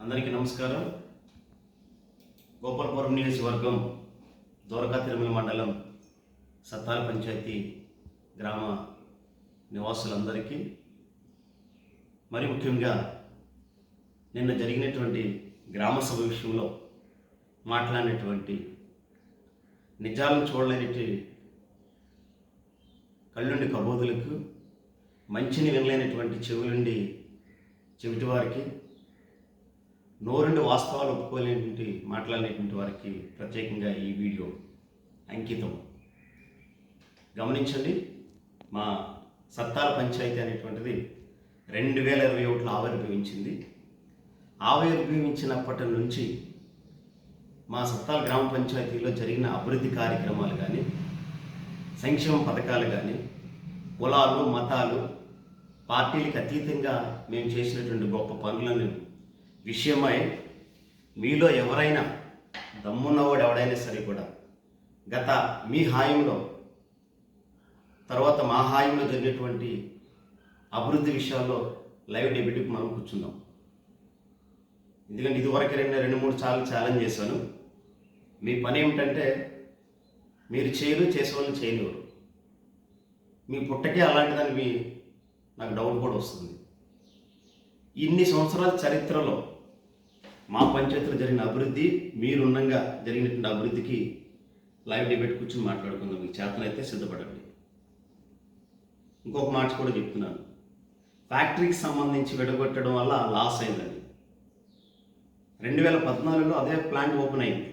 అందరికీ నమస్కారం. గోపాలపురం నియోజకవర్గం దూరకా తిరుమల మండలం సత్తాల పంచాయతీ గ్రామ నివాసులందరికీ మరి ముఖ్యంగా నిన్న జరిగినటువంటి గ్రామ సభ విషయంలో మాట్లాడినటువంటి నిజాలను చూడలేని కళ్ళుండి కబోదులకు మంచిని వినలేనటువంటి చెవులుండి చెవిటి వారికి నోరుండి వాస్తవాలు ఒప్పుకోలేనటువంటి మాట్లాడినటువంటి వారికి ప్రత్యేకంగా ఈ వీడియో అంకితం. గమనించండి మా సత్తాల పంచాయతీ అనేటువంటిది రెండు వేల ఇరవై ఒకటిలో ఆవిర్భవించింది ఆవిర్భవించినప్పటి నుంచి మా సత్తాల గ్రామ పంచాయతీలో జరిగిన అభివృద్ధి కార్యక్రమాలు కానీ సంక్షేమ పథకాలు కానీ కులాలు మతాలు పార్టీలకు అతీతంగా మేము చేసినటువంటి గొప్ప పనులను విషయమై మీలో ఎవరైనా దమ్మున్నవాడు ఎవడైనా సరే కూడా గత మీ హాయంలో తర్వాత మా హాయంలో జరిగేటువంటి అభివృద్ధి విషయాల్లో లైవ్ డెబ్యూటీకి మనం కూర్చుందాం ఎందుకంటే ఇదివరకు రెండు రెండు మూడు సార్లు ఛాలెంజ్ చేశాను. మీ పని ఏమిటంటే మీరు చేయరు చేసేవాళ్ళని చేయలేరు. మీ పుట్టకే అలాంటిదని మీ నాకు డౌట్ కూడా వస్తుంది. ఇన్ని సంవత్సరాల చరిత్రలో మా పంచాయతీలో జరిగిన అభివృద్ధి మీరున్నంగా జరిగినటువంటి అభివృద్ధికి లైవ్ డిబేట్ కూర్చొని మాట్లాడుకుందాం. మీకు చేతనైతే సిద్ధపడండి. ఇంకొక మాట కూడా చెప్తున్నాను. ఫ్యాక్టరీకి సంబంధించి విడగొట్టడం వల్ల లాస్ అయిందండి. రెండు వేల పద్నాలుగులో అదే ప్లాంట్ ఓపెన్ అయింది.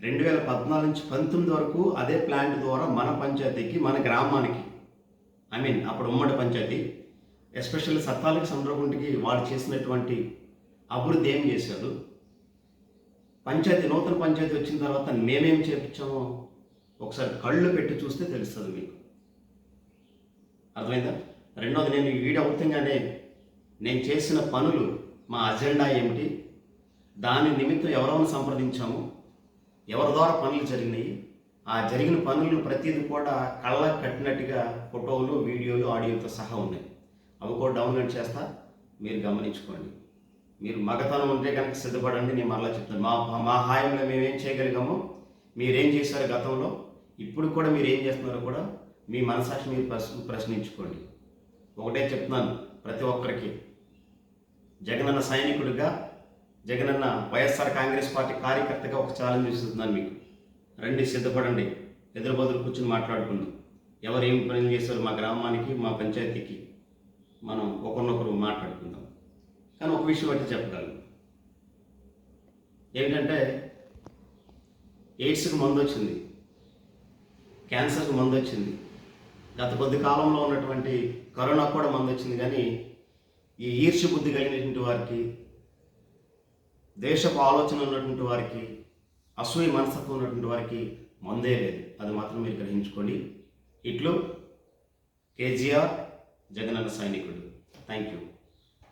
రెండు వేల పద్నాలుగు నుంచి పంతొమ్మిది వరకు అదే ప్లాంట్ ద్వారా మన పంచాయతీకి మన గ్రామానికి ఐ మీన్ అప్పుడు ఉమ్మడి పంచాయతీ ఎస్పెషల్లీ సత్తాలకి సంద్రగుంటికి వాళ్ళు చేసినటువంటి అభివృద్ధి ఏం చేశాడు? పంచాయతీ నూతన పంచాయతీ వచ్చిన తర్వాత మేమేం చేపించామో? ఒకసారి కళ్ళు పెట్టి చూస్తే తెలుస్తుంది మీకు. అర్థమైందా? రెండోది నేను వీడి వీడియో అవుతుంగానే నేను చేసిన పనులు మా అజెండా ఏమిటి? దాని నిమిత్తం ఎవరెవరిని సంప్రదించాము? ఎవరి ద్వారా పనులు జరిగినాయి? ఆ జరిగిన పనులు ప్రతిదీ కూడా కళ్ళకు కట్టినట్టుగా ఫోటోలు వీడియోలు ఆడియోతో సహా ఉన్నాయి. అవి కూడా డౌన్లోడ్ చేస్తా మీరు గమనించుకోండి. మీరు మగతనం ఉంటే కనుక సిద్ధపడండి నేను మరలా చెప్తాను. మా మా హాయంలో మేము ఏం చేయగలిగామో? మీరేం చేశారు గతంలో? ఇప్పుడు కూడా మీరు ఏం చేస్తున్నారో కూడా మీ మనసాక్షి మీరు ప్రశ్న ప్రశ్నించుకోండి. ఒకటే చెప్తున్నాను ప్రతి ఒక్కరికి. జగనన్న సైనికుడిగా జగనన్న వైఎస్ఆర్ కాంగ్రెస్ పార్టీ కార్యకర్తగా ఒక ఛాలెంజ్ ఇస్తున్నాను మీకు. రండి సిద్ధపడండి. ఎదురుబదులు కూర్చొని మాట్లాడుకుందాం. ఎవరు ఏం పని చేశారు మా గ్రామానికి మా పంచాయతీకి? మనం ఒకరినొకరు మాట్లాడుకుందాం. కానీ ఒక విషయం అయితే చెప్పగలను. ఏంటంటే ఎయిడ్స్కి మందు వచ్చింది క్యాన్సర్కి మందు వచ్చింది గత కొద్ది కాలంలో ఉన్నటువంటి కరోనా కూడా మందు వచ్చింది కానీ ఈ ఈర్ష్య బుద్ధి కలిగినటువంటి వారికి దేశపు ఆలోచన ఉన్నటువంటి వారికి అసూయ మనస్తత్వం ఉన్నటువంటి వారికి మందే లేదు. అది మాత్రం మీరు గ్రహించుకోండి. ఇట్లు కేజీఆర్ జగనన్న సైనికుడు. Thank you